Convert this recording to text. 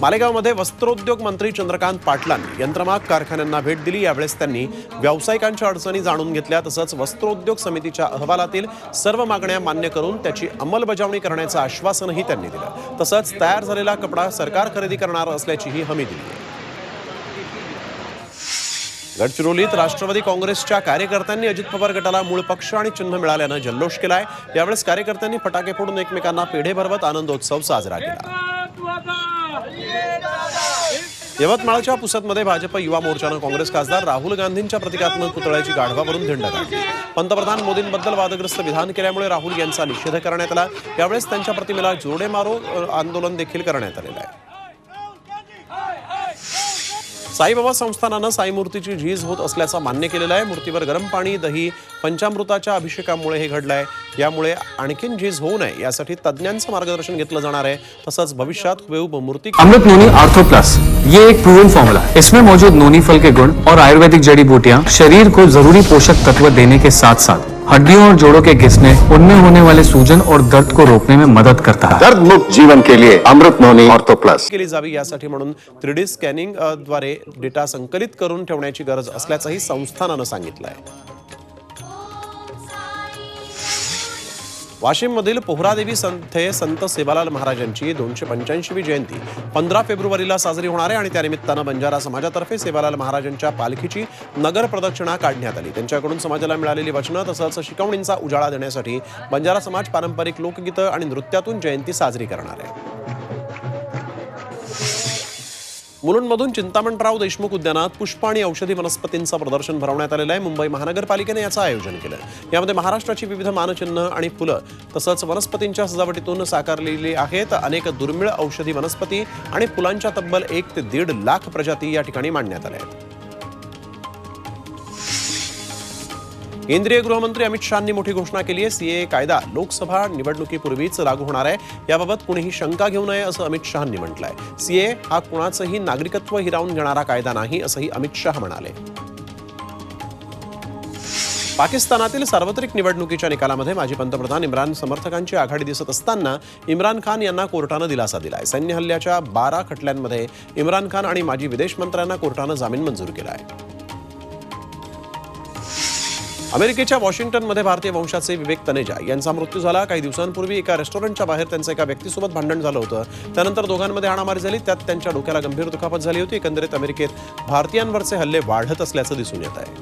मालेगावमध्ये वस्त्रोद्योग मंत्री चंद्रकांत पाटलांनी यंत्रमाग कारखान्यांना भेट दिली. यावेळेस त्यांनी व्यावसायिकांच्या अडचणी जाणून घेतल्या. तसंच वस्त्रोद्योग समितीच्या अहवालातील सर्व मागण्या मान्य करून त्याची अंमलबजावणी करण्याचं आश्वासनही त्यांनी दिलं. तसंच तयार झालेला कपडा सरकार खरेदी करणार असल्याचीही हमी दिली. गडचिरोलीत राष्ट्रवादी काँग्रेसच्या कार्यकर्त्यांनी अजित पवार गटाला मूळ पक्ष आणि चिन्ह मिळाल्यानं जल्लोष केलाय. यावेळेस कार्यकर्त्यांनी फटाके फोडून एकमेकांना पेढे भरवत आनंदोत्सव साजरा केला. यवतमाळच्या पुसदमध्ये भाजप युवा मोर्चानं काँग्रेस खासदार राहुल गांधींच्या प्रतिकात्मक पुतळ्याची गाढवावरून धिंड काढली. पंतप्रधान मोदींबद्दल वादग्रस्त विधान केल्यामुळे राहुल यांचा निषेध करण्यात आला. यावेळेस त्यांच्या प्रतिमेला जोडे मारो आंदोलन देखील करण्यात आलेलं आहे. साईबाबा संस्थानानं साई मूर्तीची झीज होत असल्याचं मान्य केलेलं आहे. मूर्तीवर गरम पाणी दही पंचामृताच्या अभिषेकामुळे हे घडलंय. यामुळे आणखीन झीज होऊ नये यासाठी तज्ज्ञांचं मार्गदर्शन घेतलं जाणार आहे. तसंच भविष्यात हुबेहूब मूर्ती अमृत नोनी आर्थो प्लस ये एक प्रूवन फॉर्मूला है इसमें मौजूद नोनी फल के गुण और आयुर्वेदिक जड़ी बूटियां शरीर को जरूरी पोषक तत्व देने के साथ साथ हड्डियों और जोड़ों के घिसने उनमें होने वाले सूजन और दर्द को रोकने में मदद करता है। दर्द मुक्त जीवन के लिए अमृत नोनी ऑर्थो प्लस। केली जावी यासाठी म्हणून थ्री डी स्कॅनिंगद्वारे डेटा संकलित करून ठेवण्याची गरज असल्याचंही संस्थानानं सांगितलं आहे वाशिममधील पोहरादेवी संथे संत सेवालाल महाराजांची दोनशे पंच्याऐंशीवी जयंती पंधरा फेब्रुवारीला साजरी होणार आहे आणि त्यानिमित्तानं बंजारा समाजातर्फे सेवालाल महाराजांच्या पालखीची नगर प्रदक्षिणा काढण्यात आली. त्यांच्याकडून समाजाला मिळालेली वचनं तसंच शिकवणींचा उजाळा देण्यासाठी बंजारा समाज पारंपरिक लोकगीतं आणि नृत्यातून जयंती साजरी करणार आहे. मुलुंडमधून चिंतामणराव देशमुख उद्यानात पुष्प आणि औषधी वनस्पतींचं प्रदर्शन भरवण्यात आलेलं आहे. मुंबई महानगरपालिकेने याचं आयोजन केलं यामध्ये महाराष्ट्राची विविध मानचिन्ह आणि फुलं तसंच वनस्पतींच्या सजावटीतून साकारलेली आहेत. अनेक दुर्मिळ औषधी वनस्पती आणि फुलांच्या तब्बल एक ते दीड लाख प्रजाती या ठिकाणी मांडण्यात आल्या आहेत. केंद्रीय गृहमंत्री अमित शहांनी मोठी घोषणा केली आहे. सीए कायदा लोकसभा निवडणुकीपूर्वीच लागू होणार आहे. याबाबत कुणीही शंका घेऊ नये असं अमित शहांनी म्हटलंय. सीए हा कुणाचंही नागरिकत्व हिरावून घेणारा कायदा नाही असंही अमित शहा म्हणाले. पाकिस्तानातील सार्वत्रिक निवडणुकीच्या निकालामध्ये माजी पंतप्रधान इम्रान समर्थकांची आघाडी दिसत असताना इम्रान खान यांना कोर्टानं दिलासा दिलाय. सैन्य हल्ल्याच्या बारा खटल्यांमध्ये इम्रान खान आणि माजी विदेश मंत्र्यांना कोर्टानं जामीन मंजूर केला आहे अमेरिकेच्या वॉशिंग्टनमध्ये भारतीय वंशाचे विवेक तनेजा यांचा मृत्यू झाला. काही दिवसांपूर्वी एका रेस्टॉरंटच्या बाहेर त्यांचं एका व्यक्तीसोबत भांडण झालं होतं. त्यानंतर दोघांमध्ये हाणामारी झाली. त्यात त्यांच्या डोक्याला गंभीर दुखापत झाली होती. एकंदरीत अमेरिकेत भारतीयांवरचे हल्ले वाढत असल्याचं दिसून येत आहे.